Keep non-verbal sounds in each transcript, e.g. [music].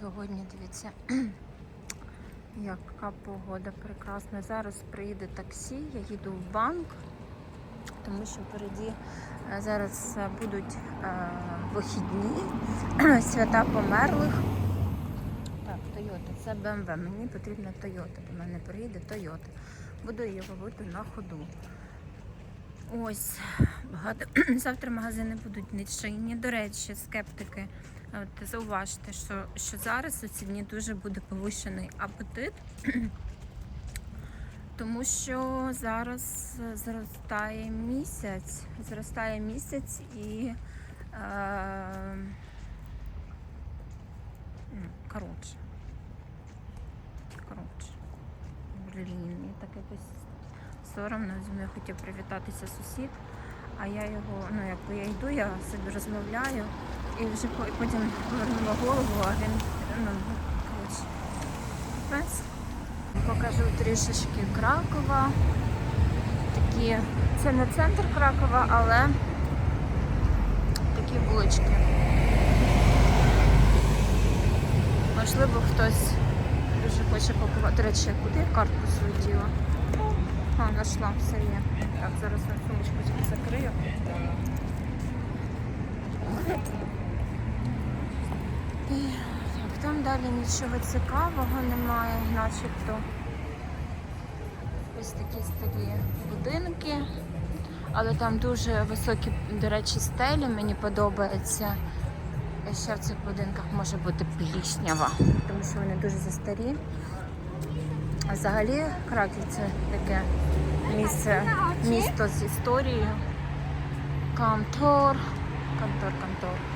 сьогодні, дивіться, [clears throat] яка погода прекрасна. Зараз приїде таксі, я їду в банк, тому що впереді е, зараз е, будуть е, вихідні, [clears throat] свята померлих. Так, Toyota, це BMW. Мені потрібна Toyota. До мене приїде Toyota. Буду її ловити на ходу. Ось багато [clears throat] завтра магазини будуть нечинні. До речі, скептики. От зауважте, що, що зараз у ці дні дуже буде повищений апетит, [clears throat] тому що зараз зростає місяць, зростає місяць і е, коротше. Коротше. Блін, мені так якось соромно. Зі мною хотів привітатися сусід, а я його, ну якби я йду, я собі розмовляю і вже потім повернула голову, а він, ну. Пес. Покажу трішечки Кракова. Такі, це не центр Кракова, але такі вулички. Можливо, хтось дуже хоче купувати. До речі, куди я картку діла? А, знайшла, все є. Так, зараз я сумочку закрию. І, так, там далі нічого цікавого немає, начебто. Ось такі старі будинки. Але там дуже високі, до речі, стелі, мені подобається. Ще в цих будинках може бути пліснява, тому що вони дуже застарі. А взагалі Краків це таке місце, місто з історією. Контор, контор, контор.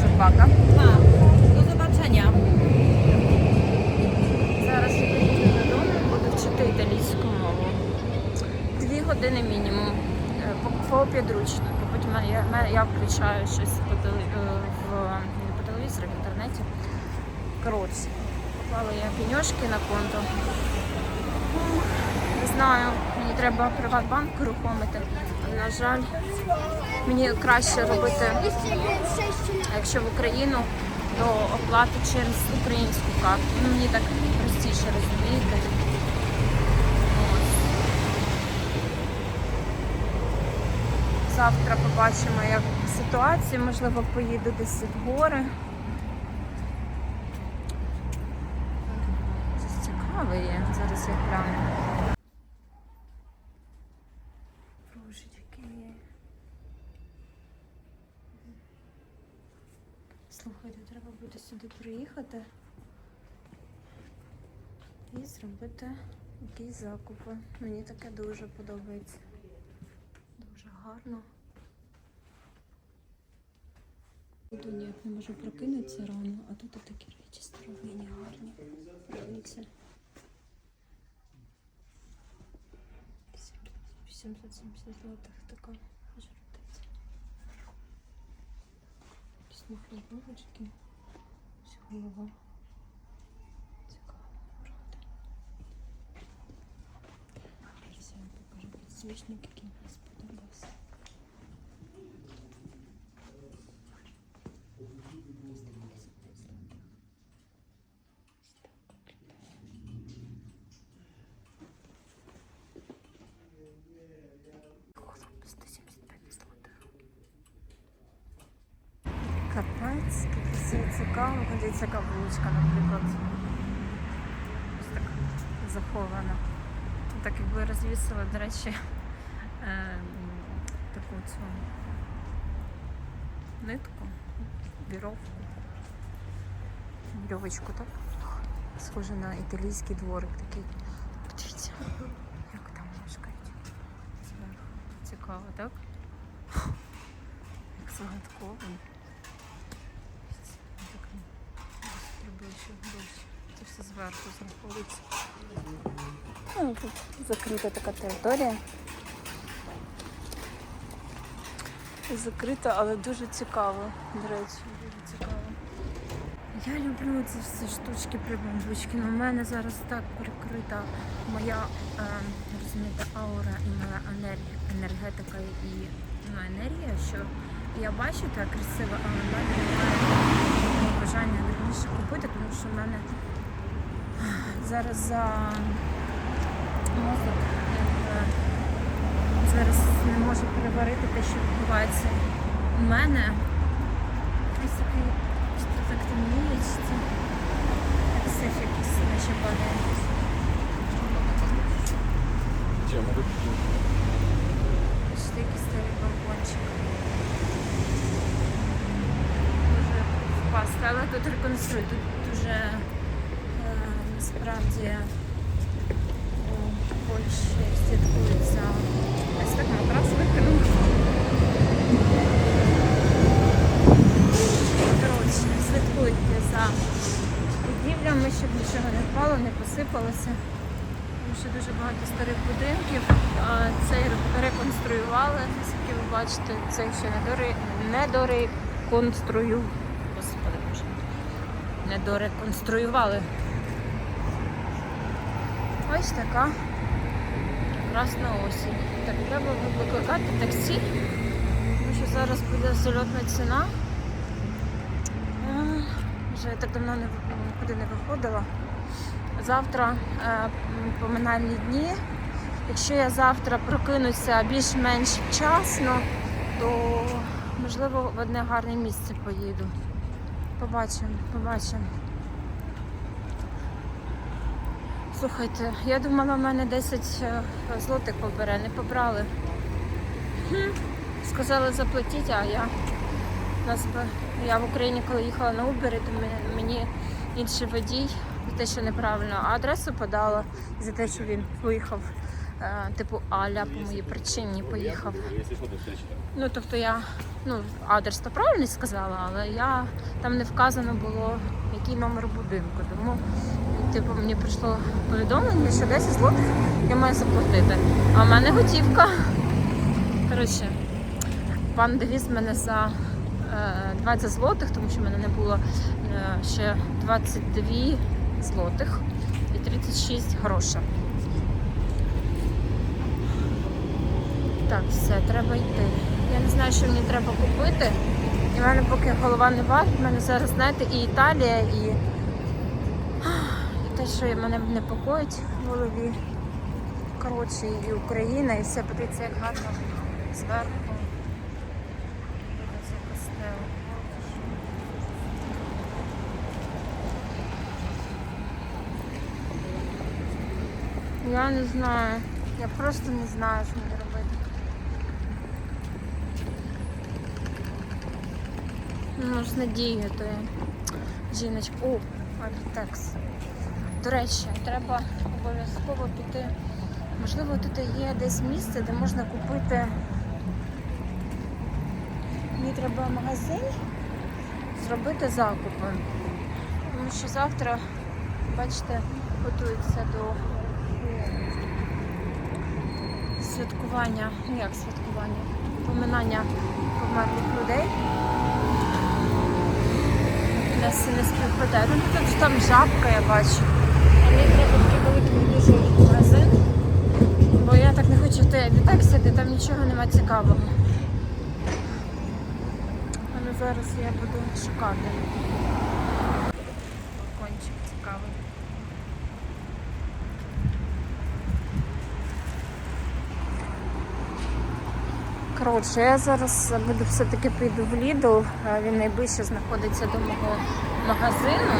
Собака. До zobaczenia. Зараз додому, буду вчити італійську мову. Дві години мінімум по, підручнику. Я, включаю щось по, в, по телевізору, в інтернеті. Коротше, поклала я пеньошки на конто. Ну, Не знаю, мені треба Приватбанк рухомити. На жаль, мені краще робити, якщо в Україну, то оплати через українську карту. Ну, мені так простіше розумієте. Завтра побачимо, як ситуація. Можливо, поїду десь в гори. Щось цікаве є. Зараз я гляну. Ружечки є. Слухайте, треба буде сюди приїхати і зробити якісь закупи. Мені таке дуже подобається. Дуже гарно. Буду ніяк не можу прокинутися рано, а тут такі речі старовинні, гарні. Дивіться. 870 злотих така жартиця. Якісь махні булочки. Ось голова. Цікаво, правда. Зараз я вам покажу підсвічник, який мені сподобався. Капець, цікаво. Дивіться, яка вуличка, наприклад. Ось так захована. Так якби розвісила, до речі, е, таку цю нитку, віровку. Вірьовочку, так? Схоже на італійський дворик такий. Подивіться, як там мешкають. Зверху. Цікаво, так? Як загадково. Так, Зробили ще ближче. Це все зверху знаходиться. Ну, тут закрита така територія. Закрита, але дуже цікаво, до речі, дуже цікаво. Я люблю ці всі штучки прибамбучки, але в мене зараз так прикрита моя е, розумієте, аура і моя енергія, енергетика і ну, енергія, що я бачу так красиво, але в мене немає бажання раніше купити, тому що в мене зараз за мозок зараз не можу переварити те, що відбувається у мене. Ось такий що так темніє, чи це як сиф якийсь наче падає. Ось такий старий балкончик. Дуже впасти, але тут реконструють. У Польщі слідкують за ось слідкуйте за будівлями, щоб нічого не впало, не посипалося. Тому що дуже багато старих будинків. Цей реконструювали, наскільки ви бачите, цей ще не дори... дореконструю. Господи. Не дореконструювали. Ось така прекрасна осінь. Так, треба викликати таксі, тому що зараз буде зальотна ціна. Вже я так давно нікуди не виходила. Завтра е, поминальні дні. Якщо я завтра прокинуся більш-менш вчасно, то можливо в одне гарне місце поїду. Побачимо, побачимо. Слухайте, я думала, в мене 10 е, злотих побере, не побрали. Сказали заплатіть, а я нас би я в Україні, коли їхала на Uber, то мені- інший водій за те, що неправильно адресу подала, за те, що він виїхав, типу Аля по моїй причині поїхав. Ну тобто я ну адрес то правильно сказала, але я там не вказано було який номер будинку. Тому типу мені прийшло повідомлення, що 10 злотих я маю заплатити. А в мене готівка. Коротше, пан довіз мене за е, 20 злотих, тому що в мене не було е, ще 22 злотих і 36 грошей. Так, все, треба йти. Я не знаю, що мені треба купити. І в мене поки голова не варить, в мене зараз, знаєте, і Італія, і, і те, що мене непокоїть в голові. Коротше, і Україна, і все подивіться, як гарно зверху. Я не знаю. Я просто не знаю, що мені робити. Ну, з надією, то я жіночка. О. До речі, треба обов'язково піти. Можливо, тут є десь місце, де можна купити. Мені треба магазин зробити закупи. Тому що завтра, бачите, готується до святкування, ну як святкування, поминання померлих людей. Нас не співпадає. Ну тут там жабка, я бачу. А мені треба такий великий дуже магазин, бо я так не хочу в той таксі, сяти, там нічого нема цікавого. Але зараз я буду шукати. Коротше, я зараз буду все-таки піду в ліду. він найближче знаходиться до мого магазину.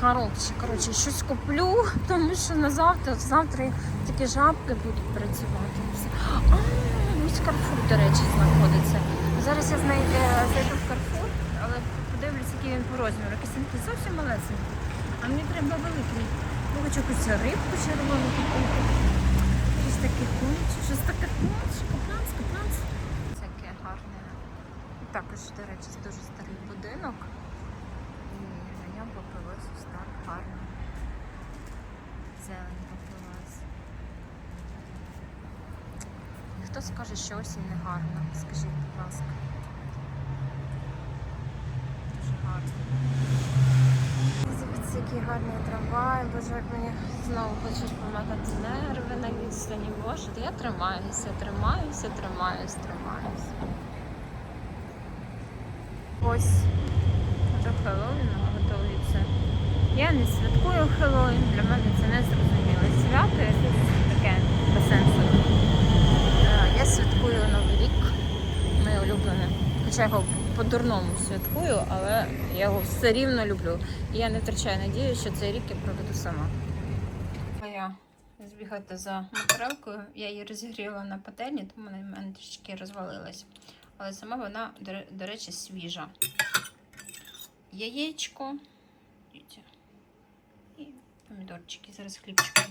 Коротше, коротше, щось куплю, тому що на завтра завтра такі жабки будуть працювати. А, ось Карфур, до речі, знаходиться. Зараз я знайду, е, зайду в Карфур, але подивлюсь, який він по розміру. Кисінки зовсім малесенький. А мені треба великий. Я хочу якусь рибку червону купити. Щось таке конче, щось таке конче. 15. Це таке гарне. Також, до речі, дуже старий будинок. І на ньому попилось ось так гарно. Зелень попилась. Хто скаже, що осінь не гарна? Скажіть, будь ласка. Який гарний трамвай. Боже, як мені знову хочуть помагати нерви на відстані. Боже, я тримаюся, тримаюся, тримаюся, тримаюся. Ось вже Хеллоуін готується. Я не святкую Хеллоуін, для мене це не зрозуміле свято, якесь таке без сенсу. Е, Я святкую Новий рік, моє улюблене. Хоча його по-дурному святкую, але я його все рівно люблю. І я не втрачаю надію, що цей рік я проведу сама. Моя збігати за моцарелкою. Я її розігріла на пательні, тому вона в мене трішки розвалилась. Але сама вона, до, речі, свіжа. Яєчко. І помідорчики. Зараз хлібчиком.